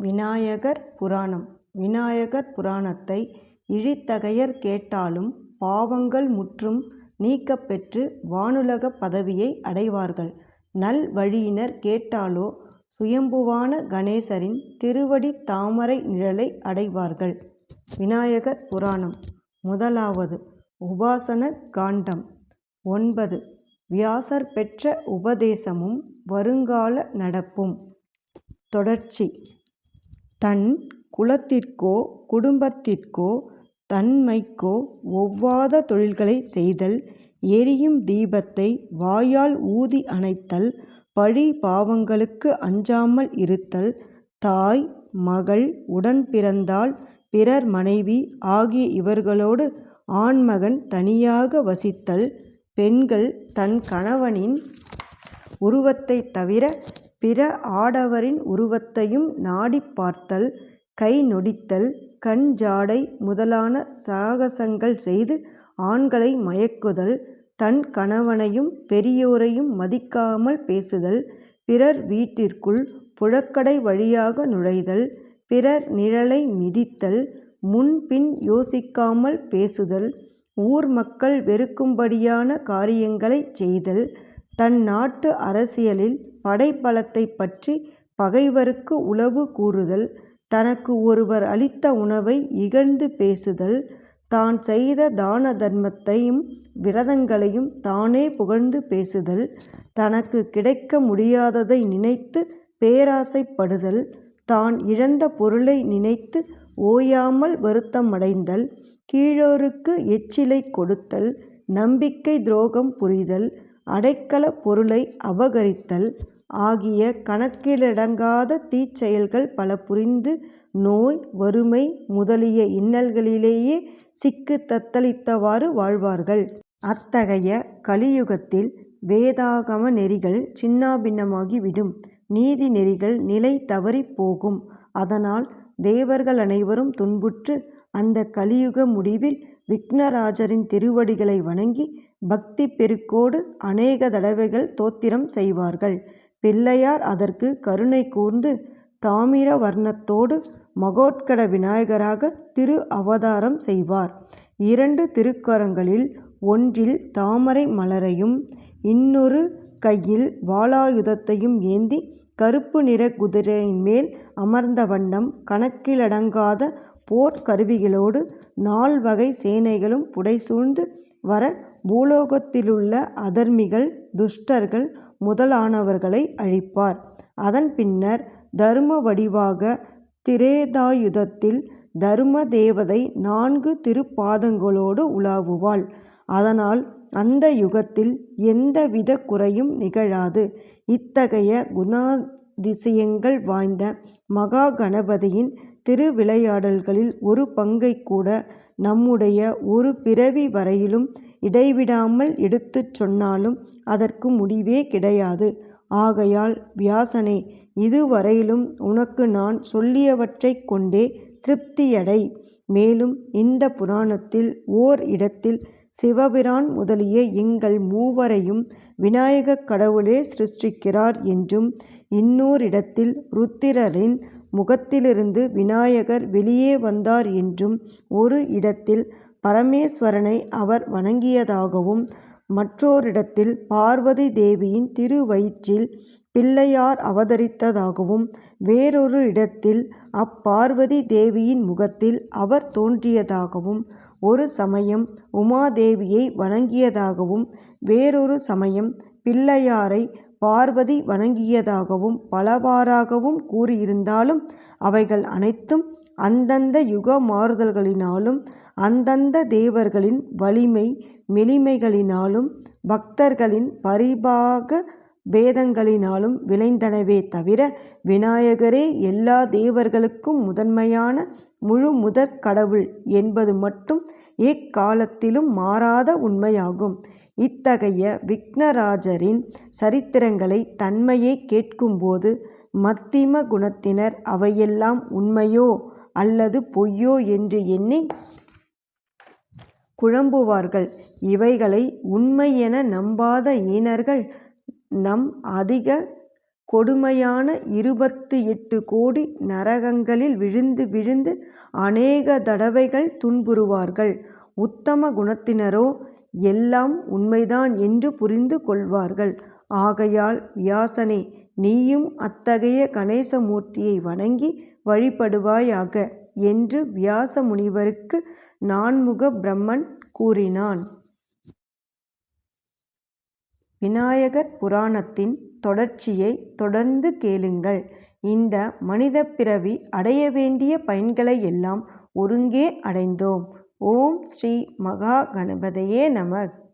விநாயகர் புராணம் விநாயகர் புராணத்தை இழித்தகையர் கேட்டாலும் பாவங்கள் முற்றும் நீக்கப்பெற்று வானுலகப் பதவியை அடைவார்கள். நல் வழியினர் கேட்டாலோ சுயம்புவான கணேசரின் திருவடி தாமரை நிழலை அடைவார்கள். விநாயகர் புராணம் முதலாவது உபாசன காண்டம் ஒன்பது வியாசர் பெற்ற உபதேசமும் வருங்கால நடப்பும். தொடர்ச்சி தன் குலத்திற்கோ குடும்பத்திற்கோ தன்மைக்கோ ஒவ்வாத தொழில்களைச் செய்தல் எரியும் தீபத்தை வாயால் ஊதி அணைத்தல் பழி பாவங்களுக்கு அஞ்சாமல் இருத்தல் தாய் மகள் உடன் பிறந்தால் பிறர் மனைவி ஆகிய இவர்களோடு ஆண்மகன் தனியாக வசித்தல் பெண்கள் தன் கணவனின் உருவத்தைத் தவிர பிற ஆடவரின் உருவத்தையும் நாடிப் பார்த்தல் கை நொடித்தல் கண் ஜாடை முதலான சாகசங்கள் செய்து ஆண்களை மயக்குதல் தன் கணவனையும் பெரியோரையும் மதிக்காமல் பேசுதல் பிறர் வீட்டிற்குள் புழக்கடை வழியாக நுழைதல் பிறர் நிழலை மிதித்தல் முன்பின் யோசிக்காமல் பேசுதல் ஊர் மக்கள் வெறுக்கும்படியான காரியங்களைச் செய்தல் தன் நாட்டு அரசியலில் படைபலத்தைப் பற்றி பகைவருக்கு உளவு கூறுதல் தனக்கு ஒருவர் அளித்த உணவை இகழ்ந்து பேசுதல் தான் செய்த தான தர்மத்தையும் விரதங்களையும் தானே புகழ்ந்து பேசுதல் தனக்கு கிடைக்க முடியாததை நினைத்து பேராசைப்படுதல் தான் இழந்த பொருளை நினைத்து ஓயாமல் வருத்தமடைந்தல் கீழோருக்கு எச்சிலை கொடுத்தல் நம்பிக்கை துரோகம் புரிதல் அடைக்கல பொருளை அபகரித்தல் ஆகிய கணக்கிலடங்காத தீச்செயல்கள் பல புரிந்து நோய் வறுமை முதலிய இன்னல்களிலேயே சிக்கு தத்தளித்தவாறு வாழ்வார்கள். அத்தகைய கலியுகத்தில் வேதாகம நெறிகள் சின்னாபின்னமாகி விடும். நீதி நெறிகள் நிலை தவறிப் போகும். அதனால் தேவர்கள் அனைவரும் துன்புற்று அந்த கலியுக முடிவில் விக்னராஜரின் திருவடிகளை வணங்கி பக்தி பெருக்கோடு அநேக தடவைகள் தோத்திரம் செய்வார்கள். பிள்ளையார் அதற்குக் கருணை கூர்ந்து தாமிர வர்ணத்தோடு மகோத்கட விநாயகராக திரு அவதாரம் செய்வார். இரண்டு திருக்கரங்களில் ஒன்றில் தாமரை மலரையும் இன்னொரு கையில் வாளாயுதத்தையும் ஏந்தி கறுப்பு நிறக் குதிரையின்மேல் அமர்ந்த வண்ணம் கணக்கிலடங்காத போர்க் கருவிகளோடு நால்வகைச் சேனைகளும் புடைசூழ்ந்து வர பூலோகத்திலுள்ள அதர்மிகள் துஷ்டர்கள் முதலானவர்களை அழிப்பார். அதன் பின்னர் தரும வடிவாக திரேதாயுதத்தில் தரும தேவதை நான்கு திருப்பாதங்களோடு உலாவுவாள். அதனால் அந்த யுகத்தில் எந்தவித குறையும் நிகழாது. இத்தகைய குணாதிசயங்கள் வாய்ந்த மகா கணபதியின் திருவிளையாடல்களில் ஒரு பங்கைக்கூட நம்முடைய ஒரு பிறவி வரையிலும் இடைவிடாமல் எடுத்துச் சொன்னாலும் அதற்கு முடிவே கிடையாது. ஆகையால் வியாசனே இதுவரையிலும் உனக்கு நான் சொல்லியவற்றைக் கொண்டே திருப்தியடை. மேலும் இந்த புராணத்தில் ஓர் இடத்தில் சிவபிரான் முதலிய எங்கள் மூவரையும் விநாயகக் கடவுளே சிருஷ்டிக்கிறார் என்றும் இன்னோரிடத்தில் ருத்திரரின் முகத்திலிருந்து விநாயகர் வெளியே வந்தார் என்றும் ஒரு இடத்தில் பரமேஸ்வரனை அவர் வணங்கியதாகவும் மற்றோரிடத்தில் பார்வதி தேவியின் திருவயிற்றில் பிள்ளையார் அவதரித்ததாகவும் வேறொரு இடத்தில் அப்பார்வதி தேவியின் முகத்தில் அவர் தோன்றியதாகவும் ஒரு சமயம் உமாதேவியை வணங்கியதாகவும் வேறொரு சமயம் பிள்ளையாரை பார்வதி வணங்கியதாகவும் பலவாறாகவும் கூறியிருந்தாலும் அவைகள் அனைத்தும் அந்தந்த யுக மாறுதல்களினாலும் அந்தந்த தேவர்களின் வலிமை மெலிமைகளினாலும் பக்தர்களின் பரிபாக பேதங்களினாலும் விளைந்தனவே தவிர விநாயகரே எல்லா தேவர்களுக்கும் முதன்மையான முழுமுதற் கடவுள் என்பது மட்டும் எக்காலத்திலும் மாறாத உண்மையாகும். இத்தகைய விக்னராஜரின் சரித்திரங்களை தன்மையைக் கேட்கும்போது மத்திம குணத்தினர் அவையெல்லாம் உண்மையோ அல்லது பொய்யோ என்று எண்ணி குழம்புவார்கள். இவைகளை உண்மை என நம்பாத ஈனர்கள் நம் அதிக கொடுமையான இருபத்து எட்டு கோடி நரகங்களில் விழுந்து விழுந்து அநேக தடவைகள் துன்புறுவார்கள். உத்தம குணத்தினரோ எல்லாம் உண்மைதான் என்று புரிந்து கொள்வார்கள். ஆகையால் வியாசனே நீயும் அத்தகைய கணேசமூர்த்தியை வணங்கி வழிபடுவாயாக என்று வியாச முனிவருக்கு நான்முக பிரம்மன் கூறினான். விநாயகர் புராணத்தின் தொடர்ச்சியைத் தொடர்ந்து கேளுங்கள். இந்த மனிதப் பிறவி அடைய வேண்டிய பயன்களை எல்லாம் ஒருங்கே அடைந்தோம். ஓம் ஸ்ரீ மகா கணபதையே நமக்